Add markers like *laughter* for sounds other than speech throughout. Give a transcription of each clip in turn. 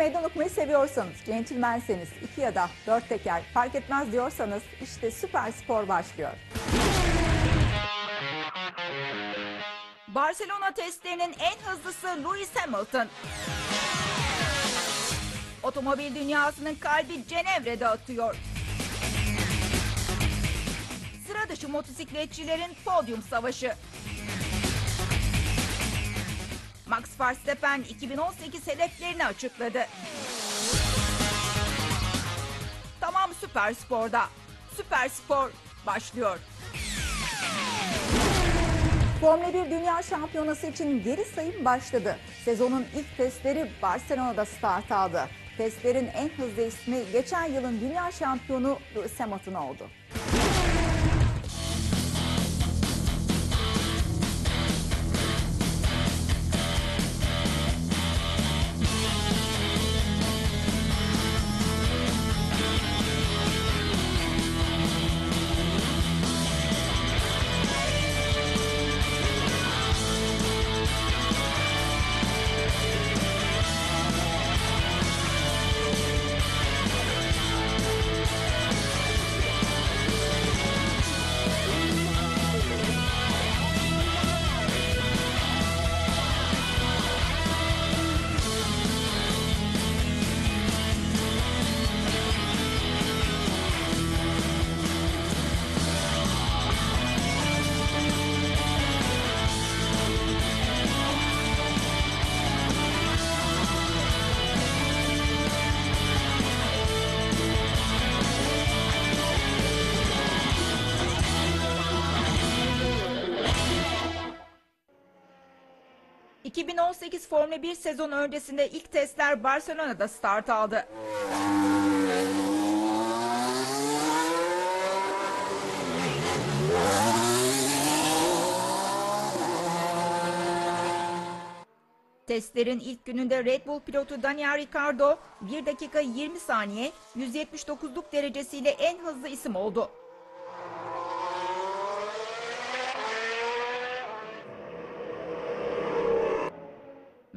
meydan okumayı seviyorsanız, centilmenseniz, iki ya da dört teker fark etmez diyorsanız işte süper spor başlıyor. Barcelona testlerinin en hızlısı Lewis Hamilton. Otomobil dünyasının kalbi Cenevre'de atıyor. Sıra dışı motosikletçilerin podyum savaşı. Max Verstappen 2018 hedeflerini açıkladı. Tamam Süper Spor'da. Süper Spor başlıyor. Formula 1 Dünya Şampiyonası için geri sayım başladı. Sezonun ilk testleri Barcelona'da start aldı. Testlerin en hızlı ismi geçen yılın dünya şampiyonu Lewis Hamilton oldu. ...2018 Formula 1 sezon öncesinde ilk testler Barcelona'da start aldı. Testlerin ilk gününde Red Bull pilotu Daniel Ricciardo 1 dakika 20 saniye 179'luk derecesiyle en hızlı isim oldu.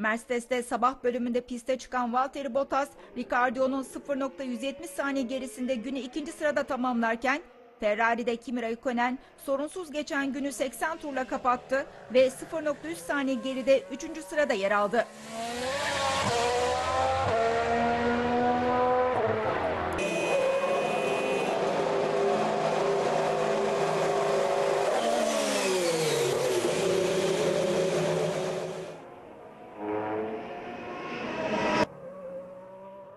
Mercedes'te sabah bölümünde piste çıkan Valtteri Bottas, Ricciardo'nun 0.170 saniye gerisinde günü ikinci sırada tamamlarken Ferrari'de Kimi Raikkonen sorunsuz geçen günü 80 turla kapattı ve 0.3 saniye geride 3. sırada yer aldı.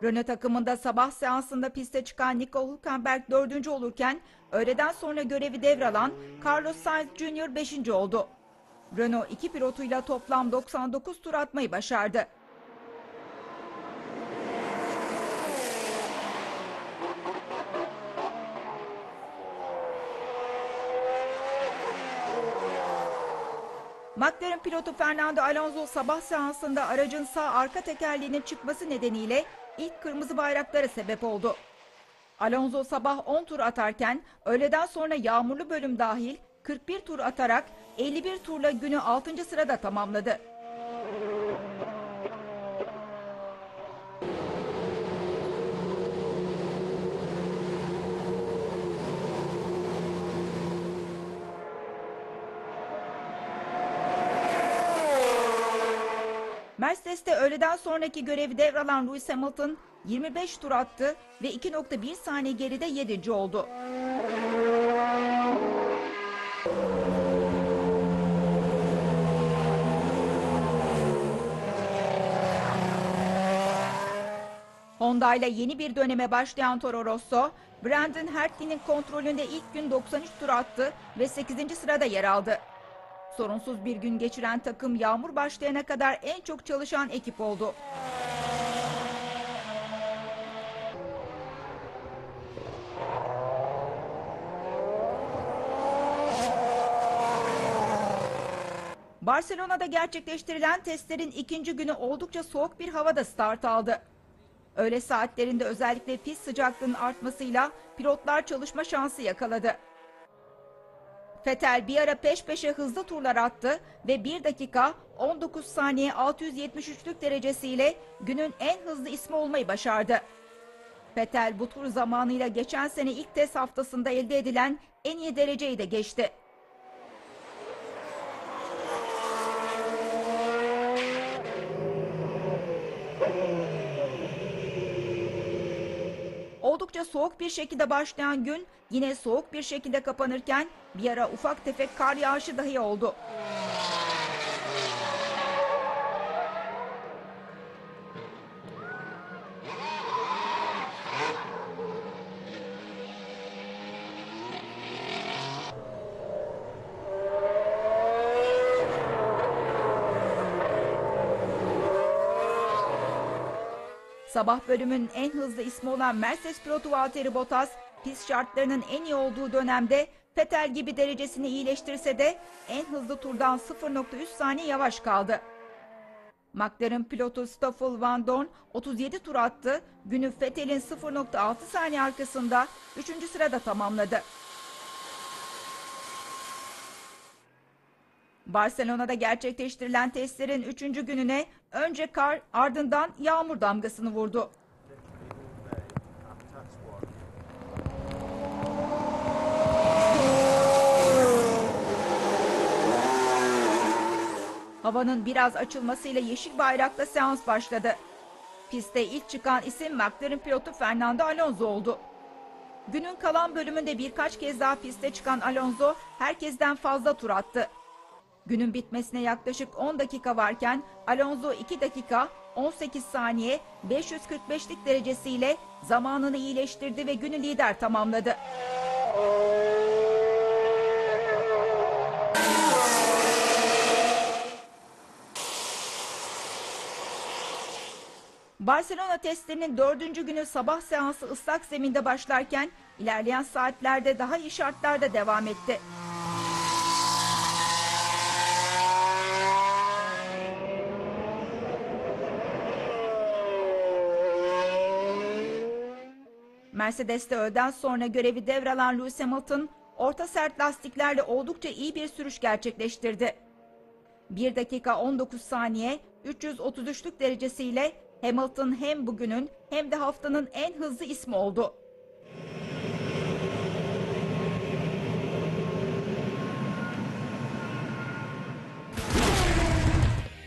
Renault takımında sabah seansında piste çıkan Nico Hülkenberg dördüncü olurken öğleden sonra görevi devralan Carlos Sainz Jr. beşinci oldu. Renault iki pilotuyla toplam 99 tur atmayı başardı. McLaren pilotu Fernando Alonso sabah seansında aracın sağ arka tekerleğinin çıkması nedeniyle ilk kırmızı bayraklara sebep oldu. Alonso sabah 10 tur atarken öğleden sonra yağmurlu bölüm dahil 41 tur atarak 51 turla günü 6. sırada tamamladı. Mercedes'te öğleden sonraki görevi devralan Lewis Hamilton 25 tur attı ve 2.1 saniye geride 7. oldu. Honda ile yeni bir döneme başlayan Toro Rosso, Brandon Hartley'nin kontrolünde ilk gün 93 tur attı ve 8. sırada yer aldı. Sorunsuz bir gün geçiren takım yağmur başlayana kadar en çok çalışan ekip oldu. Barcelona'da gerçekleştirilen testlerin ikinci günü oldukça soğuk bir havada start aldı. Öğle saatlerinde özellikle pist sıcaklığının artmasıyla pilotlar çalışma şansı yakaladı. Vettel bir ara peş peşe hızlı turlar attı ve 1 dakika 19 saniye 673'lük derecesiyle günün en hızlı ismi olmayı başardı. Vettel bu tur zamanıyla geçen sene ilk test haftasında elde edilen en iyi dereceyi de geçti. Oldukça soğuk bir şekilde başlayan gün yine soğuk bir şekilde kapanırken bir ara ufak tefek kar yağışı dahi oldu. Sabah bölümün en hızlı ismi olan Mercedes pilotu Valtteri Bottas, pist şartlarının en iyi olduğu dönemde Vettel gibi derecesini iyileştirse de en hızlı turdan 0.3 saniye yavaş kaldı. McLaren pilotu Stoffel Van Dorn 37 tur attı, günü Vettel'in 0.6 saniye arkasında 3. sırada tamamladı. Barcelona'da gerçekleştirilen testlerin 3. gününe önce kar ardından yağmur damgasını vurdu. Havanın biraz açılmasıyla yeşil bayrakla seans başladı. Piste ilk çıkan isim McLaren pilotu Fernando Alonso oldu. Günün kalan bölümünde birkaç kez daha piste çıkan Alonso herkesten fazla tur attı. Günün bitmesine yaklaşık 10 dakika varken Alonso 2 dakika 18 saniye 545'lik derecesiyle zamanını iyileştirdi ve günü lider tamamladı. Barcelona testlerinin dördüncü günü sabah seansı ıslak zeminde başlarken ilerleyen saatlerde daha iyi şartlarda devam etti. Mercedes'te öğleden sonra görevi devralan Lewis Hamilton, orta sert lastiklerle oldukça iyi bir sürüş gerçekleştirdi. 1 dakika 19 saniye 333'lük derecesiyle Hamilton hem bugünün hem de haftanın en hızlı ismi oldu.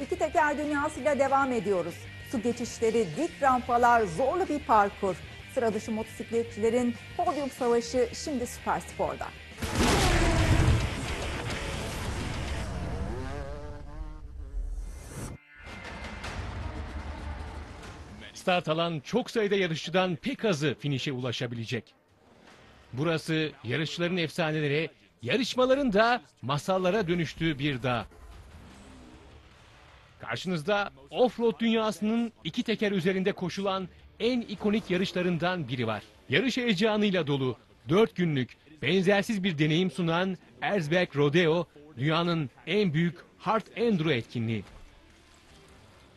İki teker dünyasıyla devam ediyoruz. Su geçişleri, dik rampalar, zorlu bir parkur. Sıra dışı motosikletçilerin podyum savaşı şimdi Süper Spor'da. Start alan çok sayıda yarışçıdan pek azı finişe ulaşabilecek. Burası yarışçıların efsaneleri, yarışmaların da masallara dönüştüğü bir dağ. Karşınızda offroad dünyasının iki teker üzerinde koşulan en ikonik yarışlarından biri var. Yarış heyecanıyla dolu, 4 günlük, benzersiz bir deneyim sunan Erzberg Rodeo, dünyanın en büyük hard enduro etkinliği.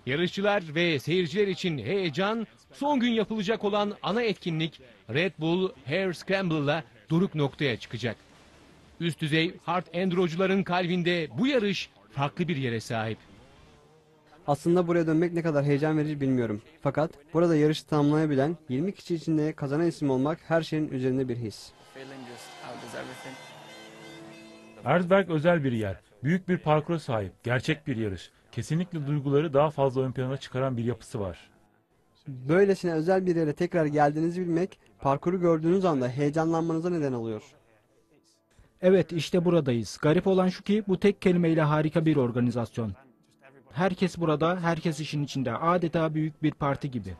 Yarışçılar ve seyirciler için heyecan, son gün yapılacak olan ana etkinlik Red Bull Hare Scramble'la doruk noktaya çıkacak. Üst düzey hard endurocuların kalbinde bu yarış farklı bir yere sahip. Aslında buraya dönmek ne kadar heyecan verici bilmiyorum. Fakat burada yarışı tamamlayabilen 20 kişi içinde kazanan isim olmak her şeyin üzerinde bir his. Erzberg özel bir yer. Büyük bir parkura sahip. Gerçek bir yarış. Kesinlikle duyguları daha fazla ön plana çıkaran bir yapısı var. Böylesine özel bir yere tekrar geldiğinizi bilmek, parkuru gördüğünüz anda heyecanlanmanıza neden oluyor. Evet işte buradayız. Garip olan şu ki bu tek kelimeyle harika bir organizasyon. Herkes burada, herkes işin içinde. Adeta büyük bir parti gibi.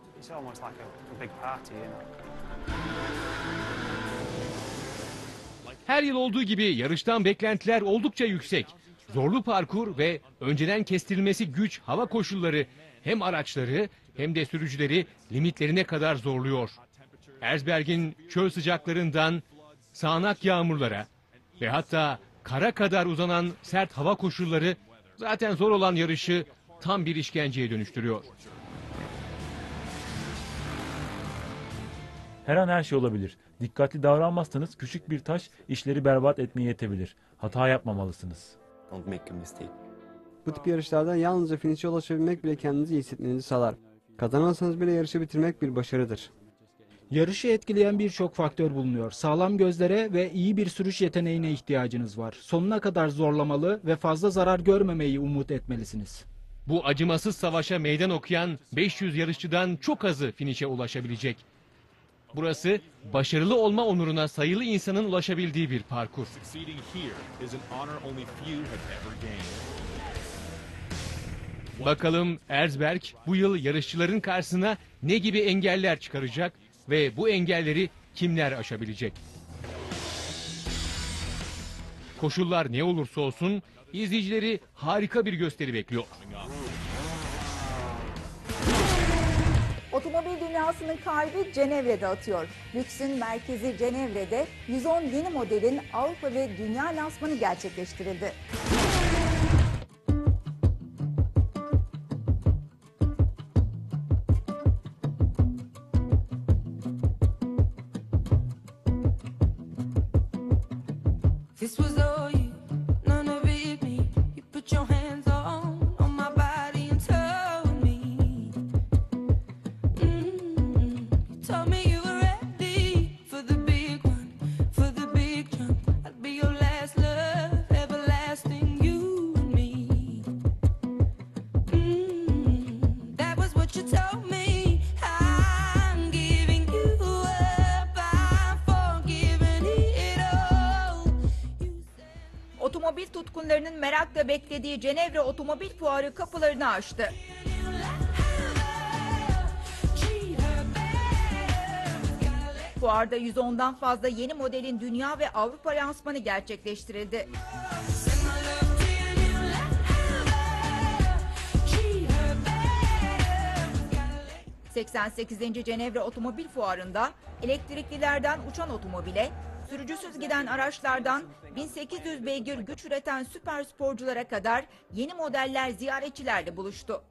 Her yıl olduğu gibi yarıştan beklentiler oldukça yüksek. Zorlu parkur ve önceden kestirilmesi güç hava koşulları hem araçları hem de sürücüleri limitlerine kadar zorluyor. Erzberg'in çöl sıcaklarından sağanak yağmurlara ve hatta kara kadar uzanan sert hava koşulları zaten zor olan yarışı tam bir işkenceye dönüştürüyor. Her an her şey olabilir. Dikkatli davranmazsanız küçük bir taş işleri berbat etmeye yetebilir. Hata yapmamalısınız. Don't make a mistake. Bu tip yarışlarda yalnızca finişe ulaşabilmek bile kendinizi iyi hissetmenizi sağlar. Kazanamazsanız bile yarışı bitirmek bir başarıdır. Yarışı etkileyen birçok faktör bulunuyor. Sağlam gözlere ve iyi bir sürüş yeteneğine ihtiyacınız var. Sonuna kadar zorlamalı ve fazla zarar görmemeyi umut etmelisiniz. Bu acımasız savaşa meydan okuyan 500 yarışçıdan çok azı finişe ulaşabilecek. Burası başarılı olma onuruna sayılı insanın ulaşabildiği bir parkur. Bakalım Erzberg bu yıl yarışçıların karşısına ne gibi engeller çıkaracak ve bu engelleri kimler aşabilecek? Koşullar ne olursa olsun izleyicileri harika bir gösteri bekliyor. Otomobil dünyasının kalbi Cenevre'de atıyor. Lüksün merkezi Cenevre'de 110 yeni modelin Avrupa ve dünya lansmanı gerçekleştirildi. Beklediği Cenevre Otomobil Fuarı kapılarını açtı. Fuarda 110'dan fazla yeni modelin dünya ve Avrupa lansmanı gerçekleştirildi. 88. Cenevre Otomobil Fuarı'nda elektriklilerden uçan otomobile, sürücüsüz giden araçlardan 1800 beygir güç üreten süper sporculara kadar yeni modeller ziyaretçilerle buluştu.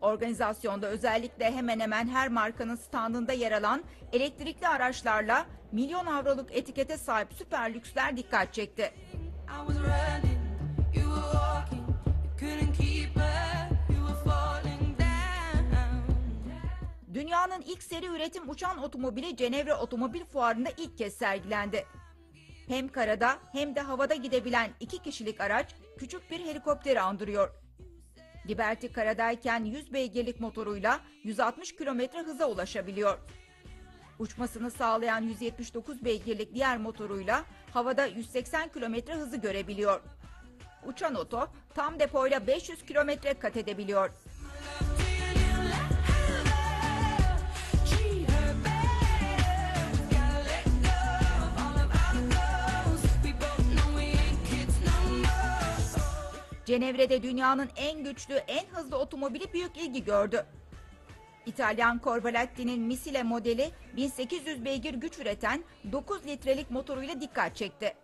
Organizasyonda özellikle hemen hemen her markanın standında yer alan elektrikli araçlarla milyon avroluk etikete sahip süper lüksler dikkat çekti. Dünyanın ilk seri üretim uçan otomobili Cenevre Otomobil Fuarı'nda ilk kez sergilendi. Hem karada hem de havada gidebilen iki kişilik araç küçük bir helikopteri andırıyor. Liberty karadayken 100 beygirlik motoruyla 160 kilometre hıza ulaşabiliyor. Uçmasını sağlayan 179 beygirlik diğer motoruyla havada 180 kilometre hızı görebiliyor. Uçan oto tam depoyla 500 kilometre kat edebiliyor. Cenevre'de dünyanın en güçlü, en hızlı otomobili büyük ilgi gördü. İtalyan Corvaletti'nin Missile modeli 1800 beygir güç üreten 9 litrelik motoruyla dikkat çekti.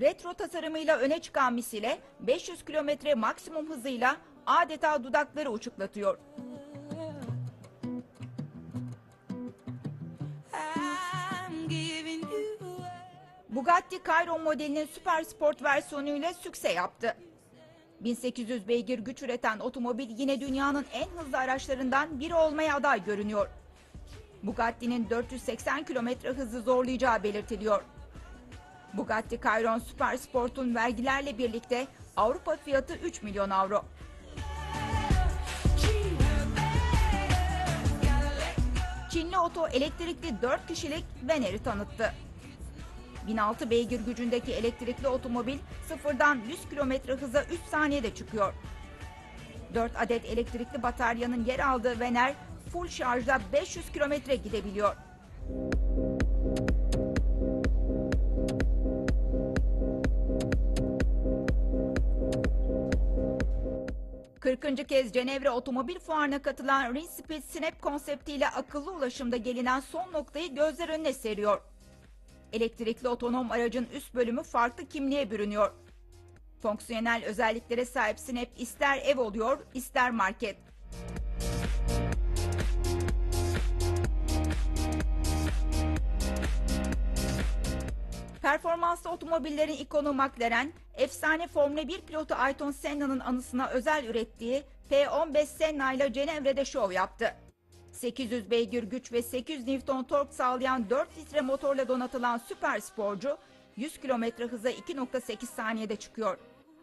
Retro tasarımıyla öne çıkan Missile 500 kilometre maksimum hızıyla adeta dudakları uçuklatıyor. Bugatti Chiron modelinin süper sport versiyonuyla sükse yaptı. 1800 beygir güç üreten otomobil yine dünyanın en hızlı araçlarından biri olmaya aday görünüyor. Bugatti'nin 480 kilometre hızı zorlayacağı belirtiliyor. Bugatti Chiron Super Sport'un vergilerle birlikte Avrupa fiyatı 3 milyon avro. Çinli oto elektrikli 4 kişilik Vener'i tanıttı. 1006 beygir gücündeki elektrikli otomobil sıfırdan 100 kilometre hıza 3 saniyede çıkıyor. 4 adet elektrikli bataryanın yer aldığı Vener full şarjda 500 kilometre gidebiliyor. ...40. kez Cenevre Otomobil Fuarı'na katılan Rinspeed Snap konseptiyle akıllı ulaşımda gelinen son noktayı gözler önüne seriyor. Elektrikli otonom aracın üst bölümü farklı kimliğe bürünüyor. Fonksiyonel özelliklere sahip Snap ister ev oluyor, ister market. Performanslı otomobillerin ikonu McLaren, efsane Formula 1 pilotu Ayrton Senna'nın anısına özel ürettiği P15 Senna ile Cenevre'de şov yaptı. 800 beygir güç ve 800 Newton tork sağlayan 4 litre motorla donatılan süper sporcu 100 km hıza 2.8 saniyede çıkıyor.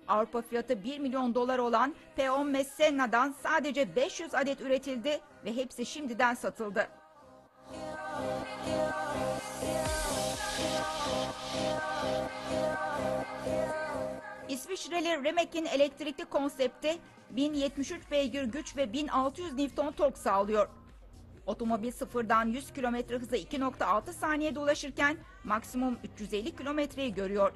Avrupa fiyatı 1 milyon dolar olan P15 Senna'dan sadece 500 adet üretildi ve hepsi şimdiden satıldı. İsviçreli Remek'in elektrikli konsepti 1073 beygir güç ve 1600 Newton tork sağlıyor. Otomobil sıfırdan 100 km hıza 2.6 saniyede ulaşırken maksimum 350 kilometreyi görüyor.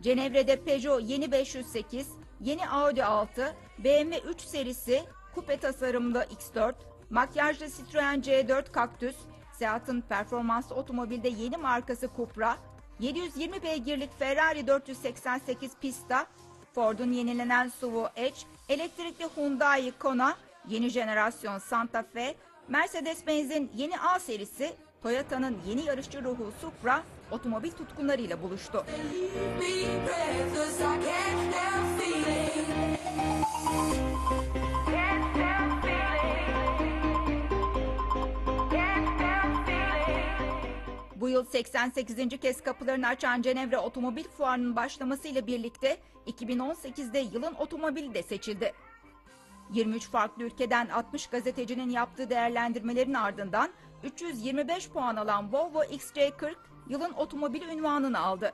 Cenevre'de Peugeot yeni 508, yeni Audi 6, BMW 3 serisi, kupe tasarımlı X4, makyajlı Citroen C4 Cactus, Seat'ın performanslı otomobilde yeni markası Cupra, 720 beygirlik Ferrari 488 Pista, Ford'un yenilenen SUV Edge, elektrikli Hyundai Kona, yeni jenerasyon Santa Fe, Mercedes-Benz'in yeni A serisi, Toyota'nın yeni yarışçı ruhu Supra, otomobil tutkunlarıyla buluştu. Yıl 88. kez kapılarını açan Cenevre Otomobil Fuarı'nın başlamasıyla birlikte 2018'de yılın otomobili de seçildi. 23 farklı ülkeden 60 gazetecinin yaptığı değerlendirmelerin ardından 325 puan alan Volvo XC40 yılın otomobili unvanını aldı.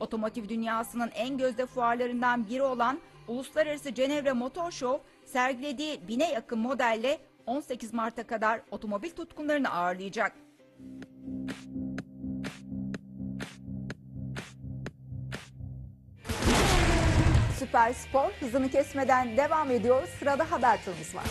Otomotiv dünyasının en gözde fuarlarından biri olan Uluslararası Cenevre Motor Show sergilediği bine yakın modelle 18 Mart'a kadar otomobil tutkunlarını ağırlayacak. Süper Spor hızını kesmeden devam ediyor. Sırada haber turumuz var.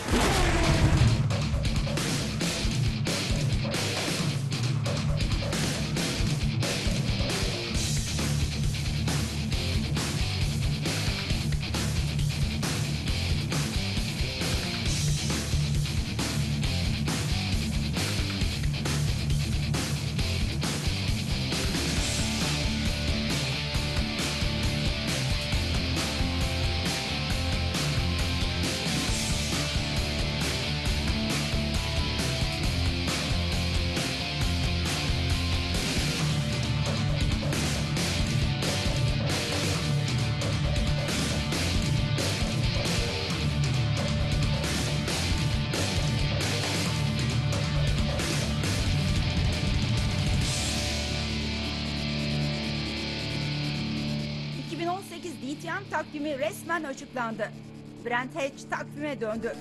DTM takvimi resmen açıklandı. Brent Hedge takvime döndü.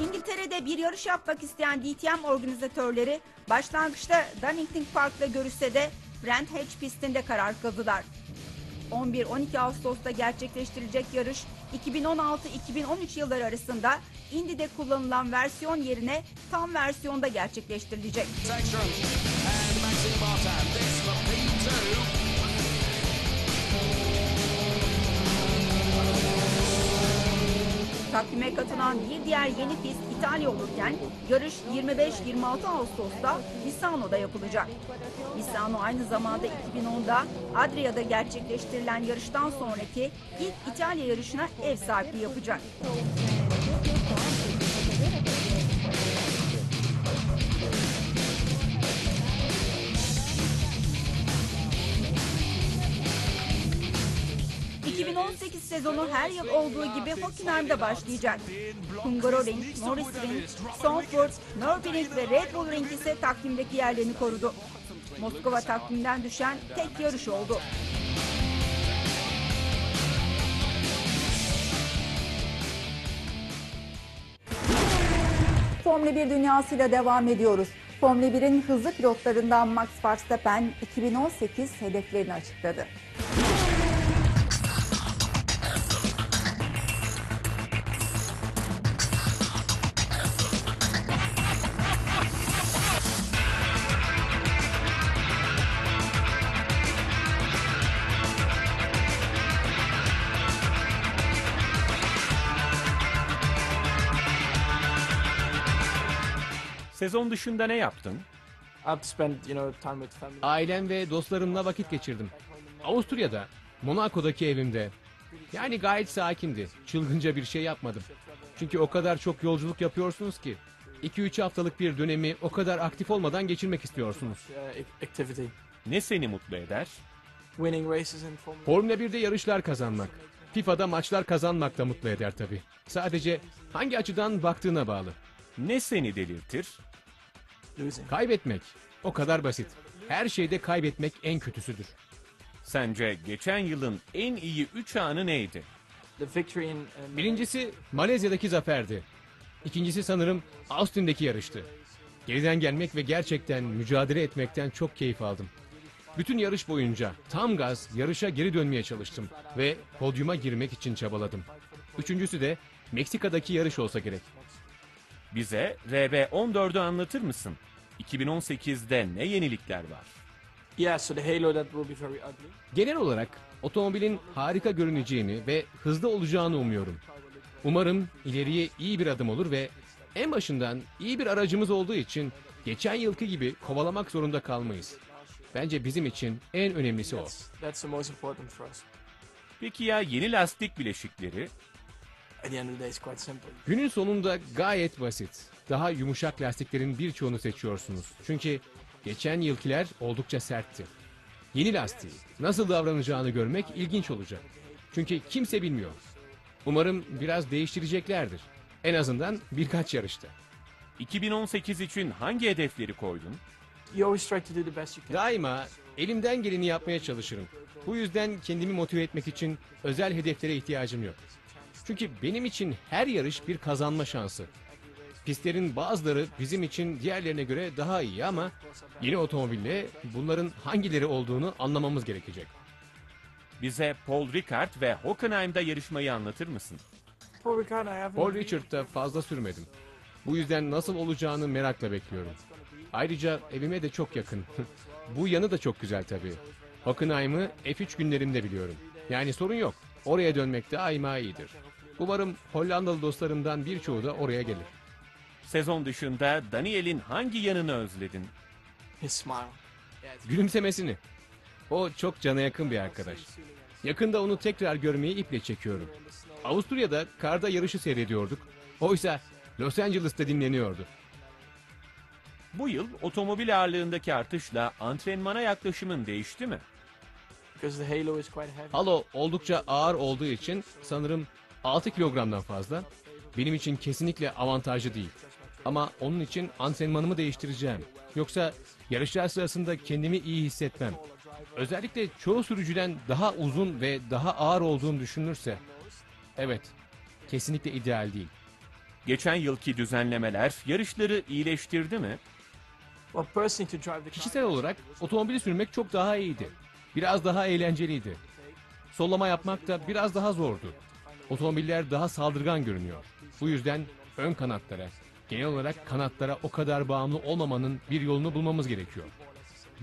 İngiltere'de bir yarış yapmak isteyen DTM organizatörleri başlangıçta Donington Park'ta görüşse de Brent Hedge pistinde karar kıldılar. 11-12 Ağustos'ta gerçekleştirilecek yarış 2016-2013 yılları arasında Indy'de kullanılan versiyon yerine tam versiyonda gerçekleştirilecek. Takvime katılan bir diğer yeni pist İtalya olurken yarış 25-26 Ağustos'ta Misano'da yapılacak. Misano aynı zamanda 2010'da Adria'da gerçekleştirilen yarıştan sonraki ilk İtalya yarışına ev sahipliği yapacak. ...2018 sezonu her yıl olduğu gibi Hockenheim'de başlayacak. Hungaroring, Norrisring, Zandvoort, Nürburgring ve Red Bull Ring ise takvimdeki yerlerini korudu. Moskova takvimden düşen tek yarış oldu. Formula 1 dünyasıyla devam ediyoruz. Formula 1'in hızlı pilotlarından Max Verstappen 2018 hedeflerini açıkladı. Sezon dışında ne yaptın? I've spent, you know, time with family. Ailem ve dostlarımla vakit geçirdim. Avusturya'da, Monaco'daki evimde. Yani gayet sakindi. Çılgınca bir şey yapmadım. Çünkü o kadar çok yolculuk yapıyorsunuz ki. 2-3 haftalık bir dönemi o kadar aktif olmadan geçirmek istiyorsunuz. Activity. Ne seni mutlu eder? Winning races in Formula Formula 1'de yarışlar kazanmak. FIFA'da maçlar kazanmak da mutlu eder tabii. Sadece hangi açıdan baktığına bağlı. Ne seni delirtir? Losing. Kaybetmek. O kadar basit. Her şeyde kaybetmek en kötüsüdür. Sence geçen yılın en iyi 3 anı neydi? İn Birincisi Malezya'daki zaferdi. İkincisi sanırım Austin'deki yarıştı. Geriden gelmek ve gerçekten mücadele etmekten çok keyif aldım. Bütün yarış boyunca tam gaz yarışa geri dönmeye çalıştım ve podyuma girmek için çabaladım. Üçüncüsü de Meksika'daki yarış olsa gerek. Bize RB14'ü anlatır mısın? 2018'de ne yenilikler var? Yeah, so the halo that will be very ugly. Genel olarak otomobilin harika görüneceğini ve hızlı olacağını umuyorum. Umarım ileriye iyi bir adım olur ve en başından iyi bir aracımız olduğu için geçen yılki gibi kovalamak zorunda kalmayız. Bence bizim için en önemlisi o. That's the most important for us. Peki ya yeni lastik bileşikleri? At the end of the day, it's quite simple. Günün sonunda gayet basit. Daha yumuşak lastiklerin birçoğunu seçiyorsunuz. Çünkü geçen yılkiler oldukça sertti. Yeni lastiği nasıl davranacağını görmek ilginç olacak. Çünkü kimse bilmiyor. Umarım biraz değiştireceklerdir. En azından birkaç yarışta. 2018 için hangi hedefleri koydun? You always try to do the best you can. Daima elimden geleni yapmaya çalışırım. Bu yüzden kendimi motive etmek için özel hedeflere ihtiyacım yok. Çünkü benim için her yarış bir kazanma şansı. Pistlerin bazıları bizim için diğerlerine göre daha iyi ama yeni otomobille bunların hangileri olduğunu anlamamız gerekecek. Bize Paul Ricard ve Hockenheim'da yarışmayı anlatır mısın? Paul Richard'da fazla sürmedim. Bu yüzden nasıl olacağını merakla bekliyorum. Ayrıca evime de çok yakın. *laughs* Bu yanı da çok güzel tabii. Hockenheim'ı F3 günlerinde biliyorum. Yani sorun yok. Oraya dönmek daima iyidir. Umarım Hollandalı dostlarımdan birçoğu da oraya gelir. Sezon dışında Daniel'in hangi yanını özledin? His smile. Gülümsemesini. O çok cana yakın bir arkadaş. Yakında onu tekrar görmeyi iple çekiyorum. Avusturya'da karda yarışı seyrediyorduk. Oysa Los Angeles'ta dinleniyordu. Bu yıl otomobil ağırlığındaki artışla antrenmana yaklaşımın değişti mi? Halo oldukça ağır olduğu için sanırım 6 kilogramdan fazla. Benim için kesinlikle avantajlı değil. Ama onun için antrenmanımı değiştireceğim. Yoksa yarışlar sırasında kendimi iyi hissetmem. Özellikle çoğu sürücüden daha uzun ve daha ağır olduğum düşünülürse. Evet, kesinlikle ideal değil. Geçen yılki düzenlemeler yarışları iyileştirdi mi? Kişisel olarak otomobili sürmek çok daha iyiydi. Biraz daha eğlenceliydi. Sollama yapmak da biraz daha zordu. Otomobiller daha saldırgan görünüyor. Bu yüzden ön kanatlara, genel olarak kanatlara o kadar bağımlı olmamanın bir yolunu bulmamız gerekiyor.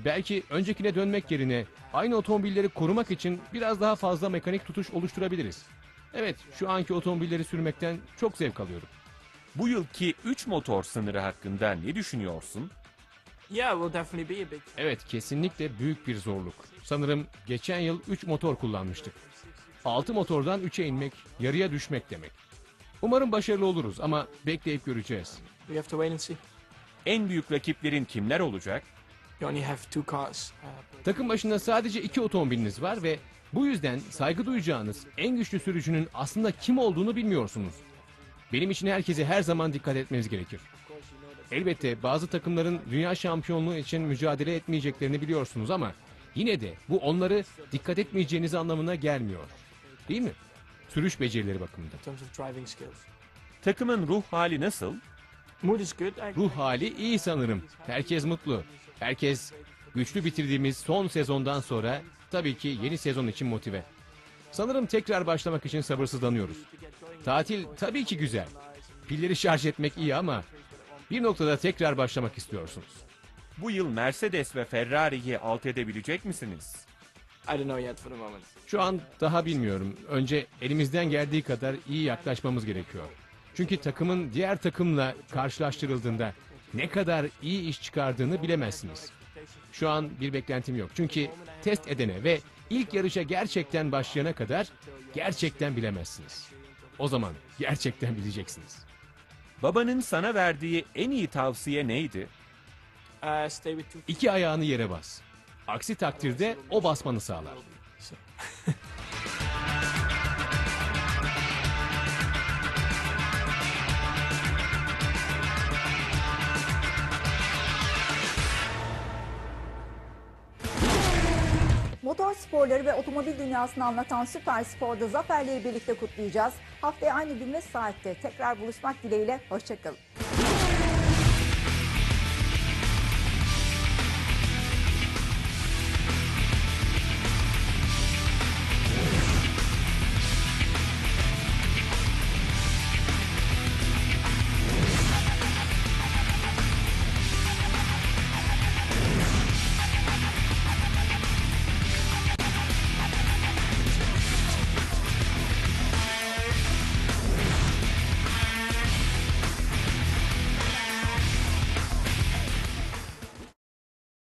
Belki öncekine dönmek yerine aynı otomobilleri korumak için biraz daha fazla mekanik tutuş oluşturabiliriz. Evet, şu anki otomobilleri sürmekten çok zevk alıyorum. Bu yılki 3 motor sınırı hakkında ne düşünüyorsun? yeah, will definitely be a big. Evet kesinlikle büyük bir zorluk. Sanırım geçen yıl 3 motor kullanmıştık. 6 motordan 3'e inmek, yarıya düşmek demek. Umarım başarılı oluruz ama bekleyip göreceğiz. We have to wait and see. En büyük rakiplerin kimler olacak? You only have two cars. Uh, Takım başında sadece 2 otomobiliniz var ve bu yüzden saygı duyacağınız en güçlü sürücünün aslında kim olduğunu bilmiyorsunuz. Benim için herkese her zaman dikkat etmeniz gerekir. Elbette bazı takımların dünya şampiyonluğu için mücadele etmeyeceklerini biliyorsunuz ama yine de bu onları dikkat etmeyeceğiniz anlamına gelmiyor. Değil mi? Sürüş becerileri bakımında. Takımın ruh hali nasıl? Ruh hali iyi sanırım. Herkes mutlu. Herkes güçlü bitirdiğimiz son sezondan sonra tabii ki yeni sezon için motive. Sanırım tekrar başlamak için sabırsızlanıyoruz. Tatil tabii ki güzel. Pilleri şarj etmek iyi ama bir noktada tekrar başlamak istiyorsunuz. Bu yıl Mercedes ve Ferrari'yi alt edebilecek misiniz? I don't know yet for the moment. Şu an daha bilmiyorum. Önce elimizden geldiği kadar iyi yaklaşmamız gerekiyor. Çünkü takımın diğer takımla karşılaştırıldığında ne kadar iyi iş çıkardığını bilemezsiniz. Şu an bir beklentim yok. Çünkü test edene ve ilk yarışa gerçekten başlayana kadar gerçekten bilemezsiniz. O zaman gerçekten bileceksiniz. Babanın sana verdiği en iyi tavsiye neydi? Uh, stay with two feet. İki ayağını yere bas. Aksi takdirde o basmanı sağlar. Motor sporları ve otomobil dünyasını anlatan Süper Spor'da zaferleri birlikte kutlayacağız. Haftaya aynı gün ve saatte tekrar buluşmak dileğiyle. Hoşçakalın.